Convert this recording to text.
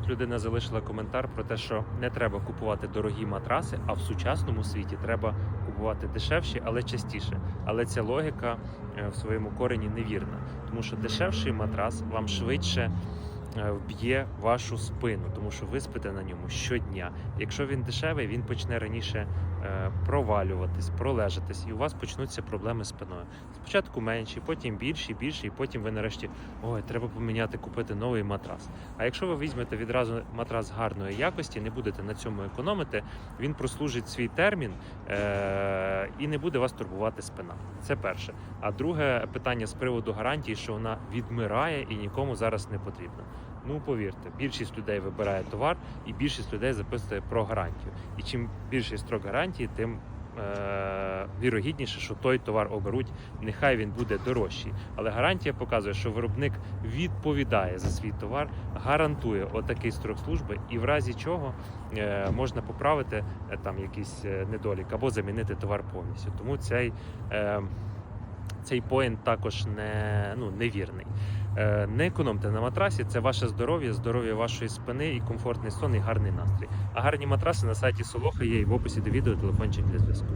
тут людина залишила коментар про те, що не треба купувати дорогі матраси, а в сучасному світі треба купувати дешевші, але частіше. Але ця логіка е, в своєму корені невірна, тому що дешевший матрас вам швидше. е, Вб'є вашу спину, тому що ви спите на ньому щодня. Якщо він дешевий, він почне раніше провалюватись, пролежатись, і у вас почнуться проблеми з спиною. Спочатку менші, потім більші, більші, і потім ви нарешті ой, треба поміняти, купити новий матрас. А якщо ви візьмете відразу матрас гарної якості, не будете на цьому економити, він прослужить свій термін е- і не буде вас турбувати спина. Це перше. А друге питання з приводу гарантії, що вона відмирає і нікому зараз не потрібна. Ну повірте, більшість людей вибирає товар, і більшість людей записує про гарантію. І чим більший строк гарантії, тим е- вірогідніше, що той товар оберуть, нехай він буде дорожчий. Але гарантія показує, що виробник відповідає за свій товар, гарантує отакий строк служби, і в разі чого е, можна поправити е, там якийсь е, недолік або замінити товар повністю. Тому цей. Е, цей поінт також не, ну, невірний. Е, не економте на матрасі, це ваше здоров'я, здоров'я вашої спини і комфортний сон, і гарний настрій. А гарні матраси на сайті Солоха є і в описі до відео телефончик для зв'язку.